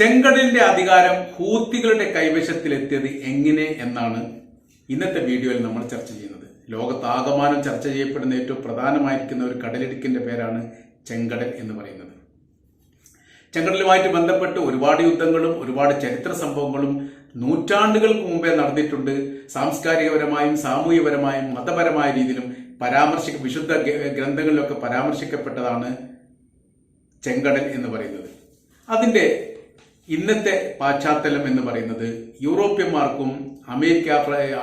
ചെങ്കടലിന്റെ അധികാരം ഹൂത്തികളുടെ കൈവശത്തിലെത്തിയത് എങ്ങനെ എന്നാണ് ഇന്നത്തെ വീഡിയോയിൽ നമ്മൾ ചർച്ച ചെയ്യുന്നത്. ലോകത്താകമാനം ചർച്ച ചെയ്യപ്പെടുന്ന ഏറ്റവും പ്രധാനമായിരിക്കുന്ന ഒരു കടലിടുക്കിന്റെ പേരാണ് ചെങ്കടൽ എന്ന് പറയുന്നത്. ചെങ്കടലുമായിട്ട് ബന്ധപ്പെട്ട് ഒരുപാട് യുദ്ധങ്ങളും ഒരുപാട് ചരിത്ര സംഭവങ്ങളും നൂറ്റാണ്ടുകൾക്ക് മുമ്പേ നടന്നിട്ടുണ്ട്. സാംസ്കാരികപരമായും സാമൂഹികപരമായും മതപരമായ രീതിയിലും പരാമർശിക്ക വിശുദ്ധ ഗ്രന്ഥങ്ങളിലൊക്കെ പരാമർശിക്കപ്പെട്ടതാണ് ചെങ്കടൽ എന്ന് പറയുന്നത്. അതിന്റെ ഇന്നത്തെ പാശ്ചാത്തലം എന്ന് പറയുന്നത് യൂറോപ്യന്മാർക്കും അമേരിക്ക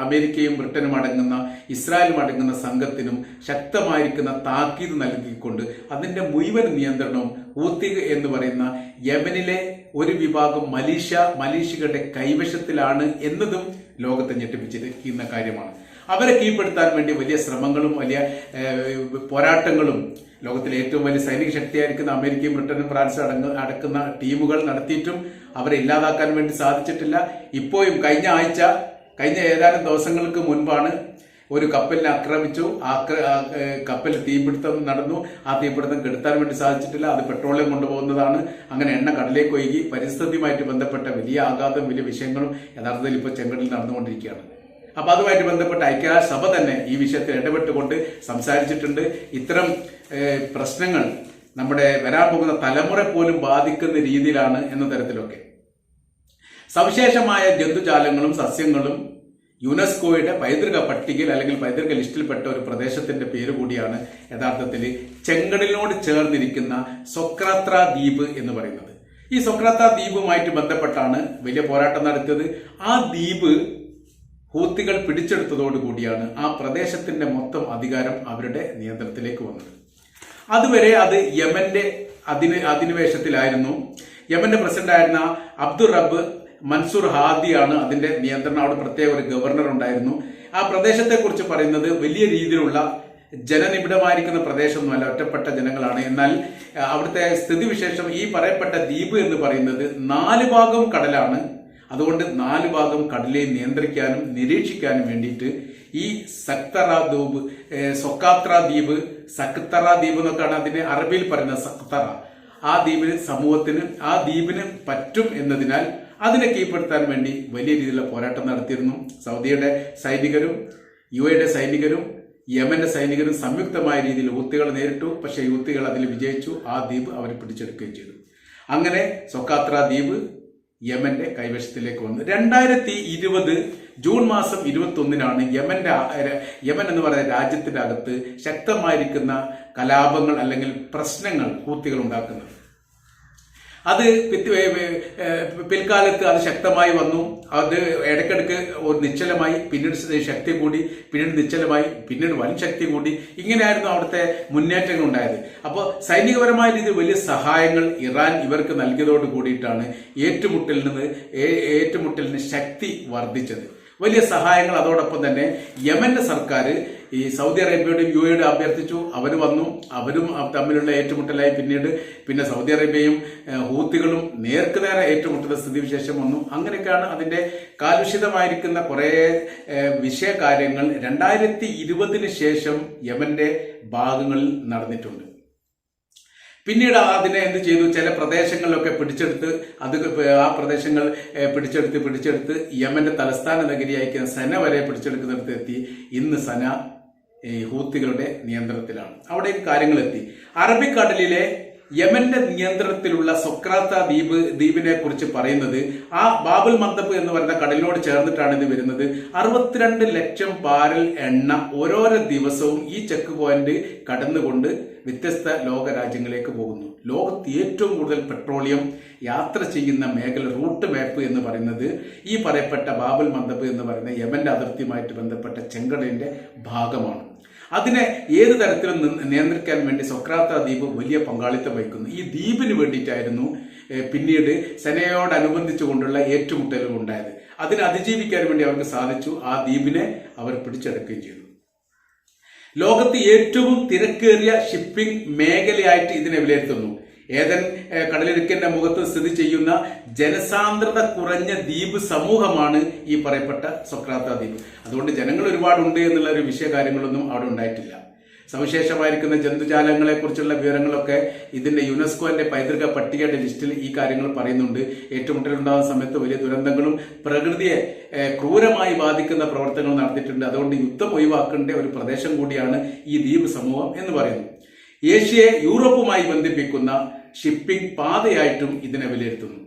അമേരിക്കയും ബ്രിട്ടനും അടങ്ങുന്ന ഇസ്രായേലും അടങ്ങുന്ന സംഘത്തിനും ശക്തമായിരിക്കുന്ന താക്കീത് നൽകിക്കൊണ്ട് അതിന്റെ മുഴുവൻ നിയന്ത്രണവും ഊത്തിക എന്ന് പറയുന്ന യമനിലെ ഒരു വിഭാഗം മലീഷ്യ മലീഷ്യകളുടെ കൈവശത്തിലാണ് എന്നതും ലോകത്തെ ഞെട്ടിപ്പിച്ചിരിക്കുന്ന കാര്യമാണ്. അവരെ കീഴ്പ്പെടുത്താൻ വേണ്ടി വലിയ ശ്രമങ്ങളും വലിയ പോരാട്ടങ്ങളും ലോകത്തിലെ ഏറ്റവും വലിയ സൈനിക ശക്തിയായിരിക്കുന്ന അമേരിക്കയും ബ്രിട്ടനും ഫ്രാൻസും അടങ്ങ അടക്കുന്ന ടീമുകൾ നടത്തിയിട്ടും അവരെ ഇല്ലാതാക്കാൻ വേണ്ടി സാധിച്ചിട്ടില്ല. ഇപ്പോഴും കഴിഞ്ഞ ആഴ്ച കഴിഞ്ഞ ഏതാനും ദിവസങ്ങൾക്ക് മുൻപാണ് ഒരു കപ്പലിനെ ആക്രമിച്ചു. ആക്ര- കപ്പൽ തീപിടുത്തം നടന്നു. ആ തീപിടുത്തം കെടുത്താൻ വേണ്ടി സാധിച്ചിട്ടില്ല. അത് പെട്രോളിയം കൊണ്ടുപോകുന്നതാണ്. അങ്ങനെ എണ്ണ കടലേക്ക് ഒഴുകി പരിസ്ഥിതിയുമായിട്ട് ബന്ധപ്പെട്ട വലിയ ആഘാതം വലിയ വിഷയങ്ങളും യഥാർത്ഥത്തിൽ ഇപ്പോൾ ചെങ്കടലിൽ നടന്നുകൊണ്ടിരിക്കുകയാണ്. അപ്പോൾ അതുമായിട്ട് ബന്ധപ്പെട്ട ഐക്യരാഷ്ട്രസഭ തന്നെ ഈ വിഷയത്തിൽ ഇടപെട്ടുകൊണ്ട് സംസാരിച്ചിട്ടുണ്ട്. ഇത്തരം പ്രശ്നങ്ങൾ നമ്മുടെ വരാൻ പോകുന്ന തലമുറ പോലും ബാധിക്കുന്ന രീതിയിലാണ് എന്ന തരത്തിലൊക്കെ. സവിശേഷമായ ജന്തുജാലങ്ങളും സസ്യങ്ങളും യുനെസ്കോയുടെ പൈതൃക പട്ടികയിൽ അല്ലെങ്കിൽ പൈതൃക ലിസ്റ്റിൽപ്പെട്ട ഒരു പ്രദേശത്തിന്റെ പേര് കൂടിയാണ് യഥാർത്ഥത്തിൽ ചെങ്കടലിനോട് ചേർന്നിരിക്കുന്ന സൊക്രാത്ര ദ്വീപ് എന്ന് പറയുന്നത്. ഈ സൊക്രാത്ര ദ്വീപുമായിട്ട് ബന്ധപ്പെട്ടാണ് വലിയ പോരാട്ടം നടത്തിയത്. ആ ദ്വീപ് ഹൂത്തികൾ പിടിച്ചെടുത്തതോടുകൂടിയാണ് ആ പ്രദേശത്തിന്റെ മൊത്തം അധികാരം അവരുടെ നിയന്ത്രണത്തിലേക്ക് വന്നത്. അതുവരെ അത് യമന്റെ അധിന അധിനിവേശത്തിലായിരുന്നു. യമന്റെ പ്രസിഡന്റ് ആയിരുന്ന അബ്ദുൾ റബ്ബ് മൻസൂർ ഹാദിയാണ് അതിന്റെ നിയന്ത്രണം. അവിടെ പ്രത്യേക ഒരു ഗവർണർ ഉണ്ടായിരുന്നു. ആ പ്രദേശത്തെ കുറിച്ച് പറയുന്നത് വലിയ രീതിയിലുള്ള ജനനിബിഡമായിരിക്കുന്ന പ്രദേശമൊന്നുമല്ല ഒറ്റപ്പെട്ട ജനങ്ങളാണ്. എന്നാൽ അവിടുത്തെ സ്ഥിതിവിശേഷം ഈ പറയപ്പെട്ട ദ്വീപ് എന്ന് പറയുന്നത് നാല് ഭാഗം കടലാണ്. അതുകൊണ്ട് നാല് ഭാഗം കടലെ നിയന്ത്രിക്കാനും നിരീക്ഷിക്കാനും വേണ്ടിയിട്ട് ഈ സക്തറ ദ്വീപ് സൊക്കാത്ര ദ്വീപ് സക്തറ ദ്വീപ് എന്നൊക്കെയാണ് അതിന്റെ അറബിയിൽ പറയുന്നത് സക്തറ. ആ ദ്വീപിന് സമൂഹത്തിന് ആ ദ്വീപിന് പറ്റും എന്നതിനാൽ അതിനെ കീഴ്പ്പെടുത്താൻ വേണ്ടി വലിയ രീതിയിലുള്ള പോരാട്ടം നടത്തിയിരുന്നു. സൗദിയുടെ സൈനികരും യു എയുടെ സൈനികരും യമന്റെ സൈനികരും സംയുക്തമായ രീതിയിൽ ഊത്തികൾ നേരിട്ടു. പക്ഷേ യൂത്തികൾ അതിൽ വിജയിച്ചു. ആ ദ്വീപ് അവർ പിടിച്ചെടുക്കുകയും ചെയ്തു. അങ്ങനെ സൊക്കാത്ര ദ്വീപ് യമന്റെ കൈവശത്തിലേക്ക് വന്നു. രണ്ടായിരത്തി ഇരുപത് ജൂൺ മാസം ഇരുപത്തി ഒന്നിനാണ് യമന്റെ യമൻ എന്ന് പറയുന്ന രാജ്യത്തിന്റെ അകത്ത് ശക്തമായിരിക്കുന്ന കലാപങ്ങൾ അല്ലെങ്കിൽ പ്രശ്നങ്ങൾ ഹൂത്തികൾ ഉണ്ടാക്കുന്നത്. അത് പിൽക്കാലത്ത് അത് ശക്തമായി വന്നു. അത് ഇടയ്ക്കിടയ്ക്ക് ഒരു നിശ്ചലമായി പിന്നീട് ശക്തി കൂടി പിന്നീട് നിശ്ചലമായി പിന്നീട് വൻ ശക്തി കൂടി. ഇങ്ങനെയായിരുന്നു അവിടുത്തെ മുന്നേറ്റങ്ങൾ ഉണ്ടായത്. അപ്പോൾ സൈനികപരമായ രീതിയിൽ വലിയ സഹായങ്ങൾ ഇറാൻ ഇവർക്ക് നൽകിയതോട് കൂടിയിട്ടാണ് ഏറ്റുമുട്ടലിന് ഏറ്റുമുട്ടലിന് ശക്തി വർദ്ധിച്ചത്. വലിയ സഹായങ്ങൾ അതോടൊപ്പം തന്നെ യമന്റെ സർക്കാർ ഈ സൗദി അറേബ്യയോടും യു എയോടും അഭ്യർത്ഥിച്ചു. അവർ വന്നു. അവരും തമ്മിലുള്ള ഏറ്റുമുട്ടലായി പിന്നീട് പിന്നെ സൗദി അറേബ്യയും ഹൂത്തികളും നേർക്കുനേരെ ഏറ്റുമുട്ടുന്ന സ്ഥിതിവിശേഷം വന്നു. അങ്ങനെയൊക്കെയാണ് അതിന്റെ കാലുഷിതമായിരിക്കുന്ന കുറേ വിഷയകാര്യങ്ങൾ രണ്ടായിരത്തി ഇരുപതിന് ശേഷം യമന്റെ ഭാഗങ്ങളിൽ നടന്നിട്ടുണ്ട്. പിന്നീട് അതിനെ എന്ത് ചെയ്തു? ചില പ്രദേശങ്ങളിലൊക്കെ പിടിച്ചെടുത്ത് അത് ആ പ്രദേശങ്ങൾ പിടിച്ചെടുത്ത് പിടിച്ചെടുത്ത് യമന്റെ തലസ്ഥാന നഗരിയായിരിക്കുന്ന സന വരെ പിടിച്ചെടുക്കുന്നിടത്ത് എത്തി. ഇന്ന് സന ഈ ഹൂത്തികളുടെ നിയന്ത്രണത്തിലാണ്. അവിടെ കാര്യങ്ങൾ എത്തി. അറബിക്കടലിലെ യമന്റെ നിയന്ത്രണത്തിലുള്ള സൊക്രാത്ത ദ്വീപ് ദ്വീപിനെ കുറിച്ച് പറയുന്നത് ആ ബാബുൽ മന്ദപ്പ് എന്ന് പറയുന്ന കടലിനോട് ചേർന്നിട്ടാണ് ഇത് വരുന്നത്. അറുപത്തിരണ്ട് ലക്ഷം ബാരൽ എണ്ണ ഓരോരോ ദിവസവും ഈ ചെക്ക് പോയിന്റ് കടന്നുകൊണ്ട് വ്യത്യസ്ത ലോക രാജ്യങ്ങളിലേക്ക് പോകുന്നു. ലോകത്ത് ഏറ്റവും കൂടുതൽ പെട്രോളിയം യാത്ര ചെയ്യുന്ന മേഖല റൂട്ട് മാപ്പ് എന്ന് പറയുന്നത് ഈ പറയപ്പെട്ട ബാബൽ മന്ദബ് എന്ന് പറയുന്ന യമന്റെ അതിർത്തിയുമായിട്ട് ബന്ധപ്പെട്ട ചെങ്കടലിന്റെ ഭാഗമാണ്. അതിനെ ഏത് തരത്തിലും നിയന്ത്രിക്കാൻ വേണ്ടി സൊക്രാത്ത ദ്വീപ് വലിയ പങ്കാളിത്തം വഹിക്കുന്നു. ഈ ദ്വീപിന് വേണ്ടിയിട്ടായിരുന്നു പിന്നീട് സെനയോടനുബന്ധിച്ചു കൊണ്ടുള്ള ഏറ്റുമുട്ടലുകൾ ഉണ്ടായത്. അതിനെ അതിജീവിക്കാൻ വേണ്ടി അവർക്ക് സാധിച്ചു. ആ ദ്വീപിനെ അവർ പിടിച്ചെടുക്കുകയും ചെയ്തു. ലോകത്ത് ഏറ്റവും തിരക്കേറിയ ഷിപ്പിംഗ് മേഖലയായിട്ട് ഇതിനെ വിലയിരുത്തുന്നു. ഏതൻ കടലിടുക്കിന്റെ മുഖത്ത് സ്ഥിതി ചെയ്യുന്ന ജനസാന്ദ്രത കുറഞ്ഞ ദ്വീപ് സമൂഹമാണ് ഈ പറയപ്പെട്ട സൊക്രാത്ത ദ്വീപ്. അതുകൊണ്ട് ജനങ്ങൾ ഒരുപാടുണ്ട് എന്നുള്ള ഒരു വിഷയ കാര്യങ്ങളൊന്നും അവിടെ ഉണ്ടായിട്ടില്ല. സവിശേഷമായിരിക്കുന്ന ജന്തുജാലങ്ങളെ കുറിച്ചുള്ള വിവരങ്ങളൊക്കെ ഇതിന്റെ യുനെസ്കോന്റെ പൈതൃക പട്ടികയുടെ ലിസ്റ്റിൽ ഈ കാര്യങ്ങൾ പറയുന്നുണ്ട്. ഏറ്റുമുട്ടലുണ്ടാകുന്ന സമയത്ത് വലിയ ദുരന്തങ്ങളും പ്രകൃതിയെ ക്രൂരമായി ബാധിക്കുന്ന പ്രവർത്തനങ്ങൾ നടത്തിയിട്ടുണ്ട് അതുകൊണ്ട് യുദ്ധം ഒഴിവാക്കേണ്ട ഒരു പ്രദേശം കൂടിയാണ് ഈ ദ്വീപ് സമൂഹം എന്ന് പറയുന്നത് ഏഷ്യയെ യൂറോപ്പുമായി ബന്ധിപ്പിക്കുന്ന ഷിപ്പിംഗ് പാതയായിട്ടും ഇതിനെ വിലയിരുത്തുന്നു.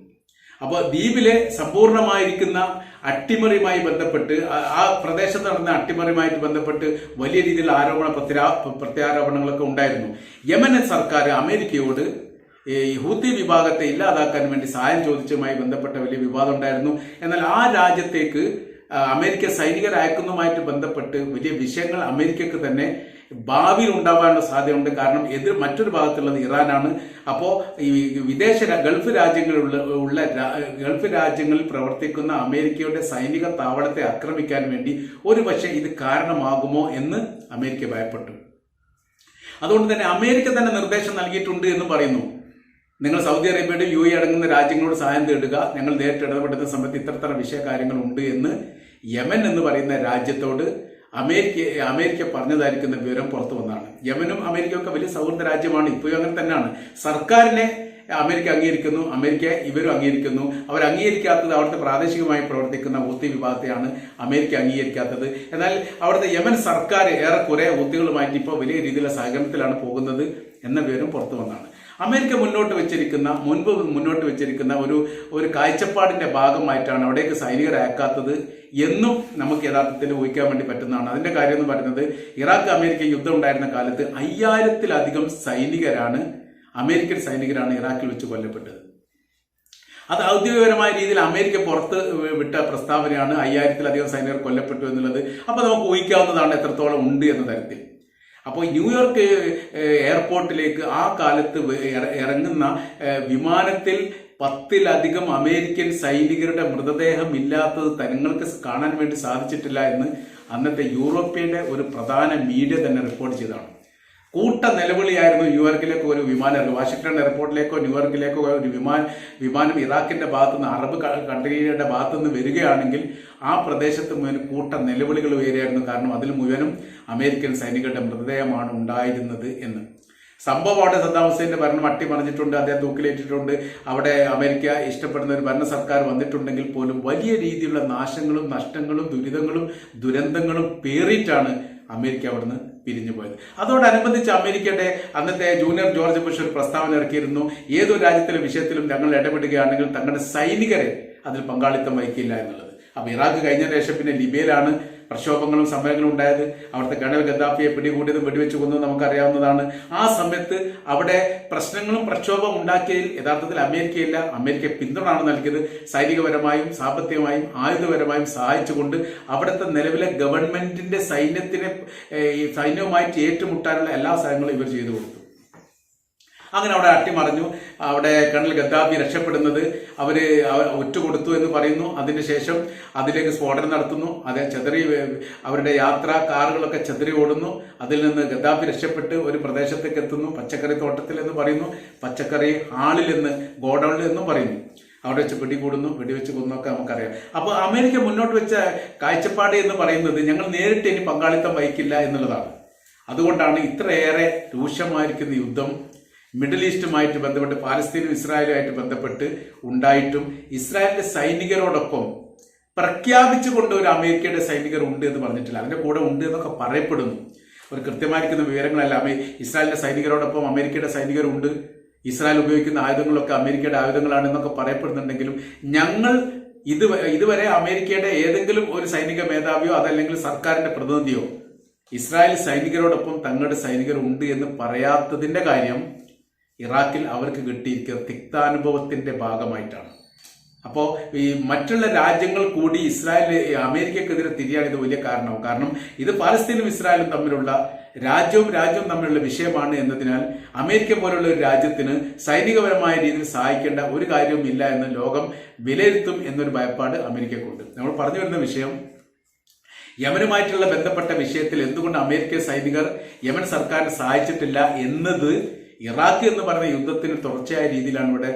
അപ്പോൾ ദ്വീപിലെ സമ്പൂർണമായിരിക്കുന്ന അട്ടിമറിയുമായി ബന്ധപ്പെട്ട് ആ- പ്രദേശത്ത് നടന്ന അട്ടിമറിയുമായിട്ട് ബന്ധപ്പെട്ട് വലിയ രീതിയിൽ ആരോപണ പ്രത്യാ പ്രത്യാരോപണങ്ങളൊക്കെ ഉണ്ടായിരുന്നു. യമൻ സർക്കാർ അമേരിക്കയോട് ഈ ഹൂത്തി വിഭാഗത്തെ ഇല്ലാതാക്കാൻ വേണ്ടി സഹായം ചോദിച്ചതുമായി ബന്ധപ്പെട്ട വലിയ വിവാദം ഉണ്ടായിരുന്നു. എന്നാൽ ആ രാജ്യത്തേക്ക് അമേരിക്ക സൈനികർ അയക്കുന്നതുമായിട്ട് ബന്ധപ്പെട്ട് വലിയ വിഷയങ്ങൾ അമേരിക്കക്ക് തന്നെ ഭാവിയിൽ ഉണ്ടാവാനുള്ള സാധ്യതയുണ്ട്. കാരണം എതിർ മറ്റൊരു ഭാഗത്തുള്ളത് ഇറാനാണ്. അപ്പോൾ ഈ വിദേശ ഗൾഫ് രാജ്യങ്ങളിലുള്ള ഉള്ള ഗൾഫ് രാജ്യങ്ങളിൽ പ്രവർത്തിക്കുന്ന അമേരിക്കയുടെ സൈനിക താവളത്തെ ആക്രമിക്കാൻ വേണ്ടി ഒരു പക്ഷേ ഇത് കാരണമാകുമോ എന്ന് അമേരിക്ക ഭയപ്പെട്ടു. അതുകൊണ്ട് തന്നെ അമേരിക്ക തന്നെ നിർദ്ദേശം നൽകിയിട്ടുണ്ട് എന്ന് പറയുന്നു. നിങ്ങൾ സൗദി അറേബ്യയുടെ യു എ അടങ്ങുന്ന രാജ്യങ്ങളോട് സഹായം തേടുക. ഞങ്ങൾ നേരിട്ട് ഇടപെടുന്ന സമയത്ത് ഇത്രത്തരം വിഷയ കാര്യങ്ങളുണ്ട് എന്ന് യമൻ എന്ന് പറയുന്ന രാജ്യത്തോട് അമേരിക്ക അമേരിക്ക പറഞ്ഞതായിരിക്കുന്ന വിവരം പുറത്തു വന്നതാണ്. യമനും അമേരിക്കയും ഒക്കെ വലിയ സൗഹൃദ രാജ്യമാണ്. ഇപ്പോഴും അങ്ങനെ തന്നെയാണ്. സർക്കാരിനെ അമേരിക്ക അംഗീകരിക്കുന്നു. അമേരിക്ക ഇവരും അംഗീകരിക്കുന്നു. അവർ അംഗീകരിക്കാത്തത് അവിടുത്തെ പ്രാദേശികമായി പ്രവർത്തിക്കുന്ന ഊത്തി വിഭാഗത്തെയാണ് അമേരിക്ക അംഗീകരിക്കാത്തത്. എന്നാൽ അവിടുത്തെ യമൻ സർക്കാർ ഏറെക്കുറെ ഊത്തികളുമായിട്ട് ഇപ്പോൾ വലിയ രീതിയിലുള്ള സഹകരണത്തിലാണ് പോകുന്നത് എന്ന വിവരം പുറത്തു വന്നതാണ്. അമേരിക്ക മുന്നോട്ട് വെച്ചിരിക്കുന്ന മുൻപ് മുന്നോട്ട് വെച്ചിരിക്കുന്ന ഒരു ഒരു കാഴ്ചപ്പാടിന്റെ ഭാഗമായിട്ടാണ് അവിടേക്ക് സൈനികരെ അയക്കാത്തത് എന്നും നമുക്ക് യഥാർത്ഥത്തിൽ ഊഹിക്കാൻ വേണ്ടി പറ്റുന്നതാണ്. അതിന്റെ കാര്യം എന്ന് പറയുന്നത് ഇറാഖ് അമേരിക്ക യുദ്ധം ഉണ്ടായിരുന്ന കാലത്ത് അയ്യായിരത്തിലധികം സൈനികരാണ് അമേരിക്കൻ സൈനികരാണ് ഇറാഖിൽ വെച്ച് കൊല്ലപ്പെട്ടത്. അത് ഔദ്യോഗികപരമായ രീതിയിൽ അമേരിക്ക പുറത്ത് വിട്ട പ്രസ്താവനയാണ് അയ്യായിരത്തിലധികം സൈനികർ കൊല്ലപ്പെട്ടു എന്നുള്ളത്. അപ്പോൾ നമുക്ക് ഊഹിക്കാവുന്നതാണ് എത്രത്തോളം ഉണ്ട് എന്ന തരത്തിൽ. അപ്പോൾ ന്യൂയോർക്ക് എയർപോർട്ടിലേക്ക് ആ കാലത്ത് ഇറങ്ങുന്ന വിമാനത്തിൽ പത്തിലധികം അമേരിക്കൻ സൈനികരുടെ മൃതദേഹം ഇല്ലാത്തത് തങ്ങൾക്ക് കാണാൻ വേണ്ടി സാധിച്ചിട്ടില്ല എന്ന് അന്നത്തെ യൂറോപ്യന്റെ ഒരു പ്രധാന മീഡിയ തന്നെ റിപ്പോർട്ട് ചെയ്തതാണ്. കൂട്ട നിലവിളിയായിരുന്നു ന്യൂയോർക്കിലേക്ക് ഒരു വിമാനം. വാഷിംഗ്ടൺ എയർപോർട്ടിലേക്കോ ന്യൂയോർക്കിലേക്കോ ഒരു വിമാനം വിമാനം ഇറാഖിന്റെ ഭാഗത്തു നിന്ന് അറബ് കൺട്രിയുടെ ഭാഗത്തു നിന്ന് വരികയാണെങ്കിൽ ആ പ്രദേശത്ത് മുഴുവൻ കൂട്ട നിലവിളികൾ ഉയരുകയായിരുന്നു. കാരണം അതിൽ മുഴുവനും അമേരിക്കൻ സൈനികരുടെ മൃതദേഹമാണ് ഉണ്ടായിരുന്നത് എന്ന്. സംഭവം അവിടെ സദ്ദാം ഹുസൈന്റെ ഭരണം അട്ടിമറിഞ്ഞിട്ടുണ്ട് അദ്ദേഹം തൂക്കിലേറ്റിട്ടുണ്ട് അവിടെ അമേരിക്ക ഇഷ്ടപ്പെടുന്ന ഒരു ഭരണ സർക്കാർ വന്നിട്ടുണ്ടെങ്കിൽ പോലും വലിയ രീതിയിലുള്ള നാശങ്ങളും നഷ്ടങ്ങളും ദുരിതങ്ങളും ദുരന്തങ്ങളും പേറിയിട്ടാണ് അമേരിക്ക അവിടുന്ന് പിരിഞ്ഞു പോയത്. അതോടനുബന്ധിച്ച് അമേരിക്കയുടെ അന്നത്തെ ജൂനിയർ ജോർജ് ബുഷ് ഒരു പ്രസ്താവന ഇറക്കിയിരുന്നു. ഏതൊരു രാജ്യത്തിലെ വിഷയത്തിലും ഞങ്ങൾ ഇടപെടുകയാണെങ്കിൽ തങ്ങളുടെ സൈനികരെ അതിൽ പങ്കാളിത്തം വഹിക്കില്ല എന്നുള്ളത്. അപ്പൊ ഇറാഖ് കഴിഞ്ഞ ശേഷം പിന്നെ ലിബിയയിലാണ് പ്രക്ഷോഭങ്ങളും സമരങ്ങളും ഉണ്ടായത്. അവിടുത്തെ ഗണൽ ഗദ്ദാഫിയെ പിടികൂടിയതും വെടിവെച്ച് കൊന്നതും നമുക്കറിയാവുന്നതാണ്. ആ സമയത്ത് അവിടെ പ്രശ്നങ്ങളും പ്രക്ഷോഭം ഉണ്ടാക്കിയതിൽ യഥാർത്ഥത്തിൽ അമേരിക്കയില്ല. അമേരിക്ക പിന്തുണയാണ് നൽകിയത്. സൈനികപരമായും സാമ്പത്തികമായും ആയുധപരമായും സഹായിച്ചുകൊണ്ട് അവിടുത്തെ നിലവിലെ ഗവൺമെന്റിന്റെ സൈന്യത്തിനെ സൈന്യവുമായിട്ട് ഏറ്റുമുട്ടാനുള്ള എല്ലാ സഹായങ്ങളും ഇവർ ചെയ്തു കൊടുത്തു. അങ്ങനെ അവിടെ അട്ടിമറിഞ്ഞു. അവിടെ കേണൽ ഗദ്ദാഫി രക്ഷപ്പെടുന്നത് അവർ കൊടുത്തു എന്ന് പറയുന്നു. അതിനുശേഷം അതിലേക്ക് സ്ഫോടനം നടത്തുന്നു. അത് ചെതറി അവരുടെ യാത്ര കാറുകളൊക്കെ ചെതറി ഓടുന്നു. അതിൽ നിന്ന് ഗദ്ദാഫി രക്ഷപ്പെട്ട് ഒരു പ്രദേശത്തേക്ക് എത്തുന്നു. പച്ചക്കറി തോട്ടത്തിൽ എന്ന് പറയുന്നു. പച്ചക്കറി ഹാളിൽ എന്ന് ഗോഡൌണിൽ എന്നും പറയുന്നു. അവിടെ വെച്ച് പിടികൂടുന്നു. വെടിവെച്ച് കൊന്നൊക്കെ നമുക്കറിയാം. അപ്പോൾ അമേരിക്ക മുന്നോട്ട് വെച്ച കാഴ്ചപ്പാട് എന്ന് പറയുന്നത് ഞങ്ങൾ നേരിട്ട് ഇനി പങ്കാളിത്തം വഹിക്കില്ല എന്നുള്ളതാണ്. അതുകൊണ്ടാണ് ഇത്രയേറെ രൂക്ഷമായിരിക്കുന്ന യുദ്ധം മിഡിൽ ഈസ്റ്റുമായിട്ട് ബന്ധപ്പെട്ട് പാലസ്തീനും ഇസ്രായേലുമായിട്ട് ബന്ധപ്പെട്ട് ഉണ്ടായിട്ടും ഇസ്രായേലിന്റെ സൈനികരോടൊപ്പം പ്രഖ്യാപിച്ചുകൊണ്ട് ഒരു അമേരിക്കയുടെ സൈനികർ ഉണ്ട് എന്ന് പറഞ്ഞിട്ടില്ല. അതിന്റെ കൂടെ ഉണ്ട് എന്നൊക്കെ പറയപ്പെടുന്നു. ഒരു കൃത്യമായിരിക്കുന്ന വിവരങ്ങളല്ല. ഇസ്രായേലിന്റെ സൈനികരോടൊപ്പം അമേരിക്കയുടെ സൈനികരുണ്ട് ഇസ്രായേൽ ഉപയോഗിക്കുന്ന ആയുധങ്ങളൊക്കെ അമേരിക്കയുടെ ആയുധങ്ങളാണ് എന്നൊക്കെ പറയപ്പെടുന്നുണ്ടെങ്കിലും ഞങ്ങൾ ഇത് ഇതുവരെ അമേരിക്കയുടെ ഏതെങ്കിലും ഒരു സൈനിക മേധാവിയോ അതല്ലെങ്കിൽ സർക്കാരിന്റെ പ്രതിനിധിയോ ഇസ്രായേൽ സൈനികരോടൊപ്പം തങ്ങളുടെ സൈനികർ ഉണ്ട് എന്ന് പറയാത്തതിന്റെ കാര്യം ഇറാഖിൽ അവർക്ക് കിട്ടിയിരിക്കുന്ന തിക്താനുഭവത്തിന്റെ ഭാഗമായിട്ടാണ്. അപ്പോൾ ഈ മറ്റുള്ള രാജ്യങ്ങൾ കൂടി ഇസ്രായേൽ അമേരിക്കക്കെതിരെ തിരിയാൻ ഇത് വലിയ കാരണവും കാരണം ഇത് പാലസ്തീനും ഇസ്രായേലും തമ്മിലുള്ള രാജ്യവും രാജ്യവും തമ്മിലുള്ള വിഷയമാണ് എന്നതിനാൽ അമേരിക്ക പോലുള്ള ഒരു രാജ്യത്തിന് സൈനികപരമായ രീതിയിൽ സഹായിക്കേണ്ട ഒരു കാര്യവും ഇല്ല എന്ന് ലോകം വിലയിരുത്തും എന്നൊരു ഭയപ്പാട് അമേരിക്കക്കുണ്ട്. നമ്മൾ പറഞ്ഞു വരുന്ന വിഷയം യമനുമായിട്ടുള്ള ബന്ധപ്പെട്ട വിഷയത്തിൽ എന്തുകൊണ്ട് അമേരിക്ക സൈനികർ യമൻ സർക്കാരിനെ സഹായിച്ചിട്ടില്ല എന്നത് ഇറാഖ് എന്ന് പറയുന്ന യുദ്ധത്തിന് തുടർച്ചയായ രീതിയിലാണ് ഇവിടെ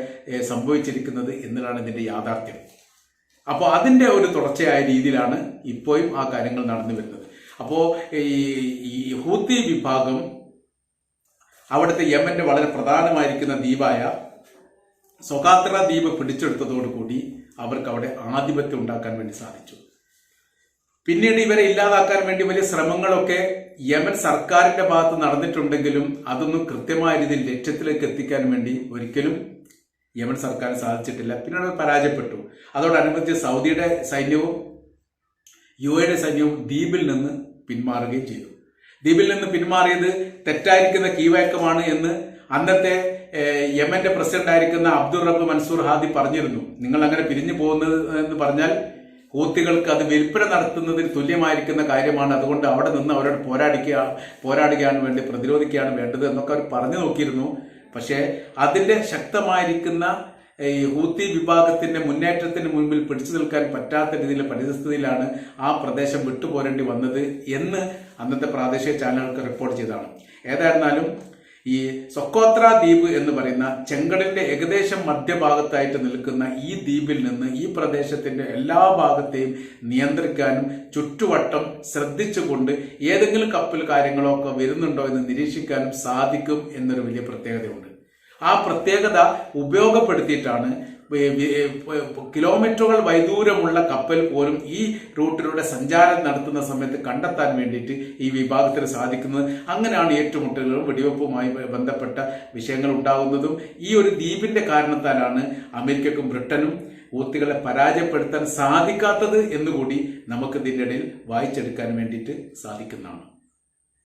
സംഭവിച്ചിരിക്കുന്നത് എന്നതാണ് ഇതിന്റെ യാഥാർത്ഥ്യം. അപ്പോൾ അതിന്റെ ഒരു തുടർച്ചയായ രീതിയിലാണ് ഇപ്പോഴും ആ കാര്യങ്ങൾ നടന്നു വരുന്നത്. അപ്പോൾ ഈ ഹൂത്തി വിഭാഗം അവിടുത്തെ യമന്റെ വളരെ പ്രധാനമായിരിക്കുന്ന ദ്വീപായ സ്വകാത്ര ദ്വീപ് പിടിച്ചെടുത്തതോടുകൂടി അവർക്ക് അവിടെ ആധിപത്യം ഉണ്ടാക്കാൻ വേണ്ടി സാധിച്ചു. പിന്നീട് ഇവരെ ഇല്ലാതാക്കാൻ വേണ്ടി വലിയ ശ്രമങ്ങളൊക്കെ യമൻ സർക്കാരിന്റെ ഭാഗത്ത് നടന്നിട്ടുണ്ടെങ്കിലും അതൊന്നും കൃത്യമായ രീതിയിൽ ലക്ഷ്യത്തിലേക്ക് എത്തിക്കാൻ വേണ്ടി ഒരിക്കലും യമൻ സർക്കാർ സാധിച്ചിട്ടില്ല. പിന്നീട് പരാജയപ്പെട്ടു. അതോടനുബന്ധിച്ച് സൗദിയുടെ സൈന്യവും യു എയുടെ സൈന്യവും ദ്വീപിൽ നിന്ന് പിന്മാറുകയും ചെയ്തു. ദ്വീപിൽ നിന്ന് പിന്മാറിയത് തെറ്റായിരിക്കുന്ന കീവയക്കമാണ് എന്ന് അന്നത്തെ യമന്റെ പ്രസിഡന്റ് ആയിരിക്കുന്ന അബ്ദുൾ റബ്ബ് മൻസൂർ ഹാദി പറഞ്ഞിരുന്നു. നിങ്ങൾ അങ്ങനെ പിരിഞ്ഞു പോകുന്നത് എന്ന് പറഞ്ഞാൽ ഹൂത്തികൾക്ക് അത് വിൽപ്പന നടത്തുന്നതിന് തുല്യമായിരിക്കുന്ന കാര്യമാണ് അതുകൊണ്ട് അവിടെ നിന്ന് അവരോട് പോരാടിക്കുക പോരാടുകയാണ് വേണ്ടി പ്രതിരോധിക്കുകയാണ് വേണ്ടത് എന്നൊക്കെ അവർ പറഞ്ഞു നോക്കിയിരുന്നു. പക്ഷേ അതിന്റെ ശക്തമായിരിക്കുന്ന ഈ ഹൂത്തി വിഭാഗത്തിന്റെ മുന്നേറ്റത്തിന് മുൻപിൽ പിടിച്ചു നിൽക്കാൻ പറ്റാത്ത രീതിയിൽ പരിസ്ഥിതിയിലാണ് ആ പ്രദേശം വിട്ടുപോരേണ്ടി വന്നത് എന്ന് അന്നത്തെ പ്രാദേശിക ചാനലുകൾക്ക് റിപ്പോർട്ട് ചെയ്തതാണ്. ഏതായിരുന്നാലും ഈ സൊക്കോത്ര ദ്വീപ് എന്ന് പറയുന്ന ചെങ്കടലിന്റെ ഏകദേശം മധ്യഭാഗത്തായിട്ട് നിൽക്കുന്ന ഈ ദ്വീപിൽ നിന്ന് ഈ പ്രദേശത്തിന്റെ എല്ലാ ഭാഗത്തെയും നിയന്ത്രിക്കാനും ചുറ്റുവട്ടം ശ്രദ്ധിച്ചുകൊണ്ട് ഏതെങ്കിലും കപ്പൽ കാര്യങ്ങളോ ഒക്കെ വരുന്നുണ്ടോ എന്ന് നിരീക്ഷിക്കാനും സാധിക്കും എന്നൊരു വലിയ പ്രത്യേകതയുണ്ട്. ആ പ്രത്യേകത ഉപയോഗപ്പെടുത്തിയിട്ടാണ് കിലോമീറ്ററുകൾ വൈദൂരമുള്ള കപ്പൽ പോലും ഈ റൂട്ടിലൂടെ സഞ്ചാരം നടത്തുന്ന സമയത്ത് കണ്ടെത്താൻ വേണ്ടിയിട്ട് ഈ വിഭാഗത്തിന് സാധിക്കുന്നത്. അങ്ങനെയാണ് ഏറ്റുമുട്ടലുകളും വെടിവെപ്പുമായി ബന്ധപ്പെട്ട വിഷയങ്ങൾ ഉണ്ടാകുന്നതും. ഈ ഒരു ദ്വീപിന്റെ കാരണത്താലാണ് അമേരിക്കക്കും ബ്രിട്ടനും ഊത്തികളെ പരാജയപ്പെടുത്താൻ സാധിക്കാത്തത് എന്നുകൂടി നമുക്ക് ഇതിന്റെ ഇടയിൽ വായിച്ചെടുക്കാൻ വേണ്ടിയിട്ട് സാധിക്കുന്നതാണ്.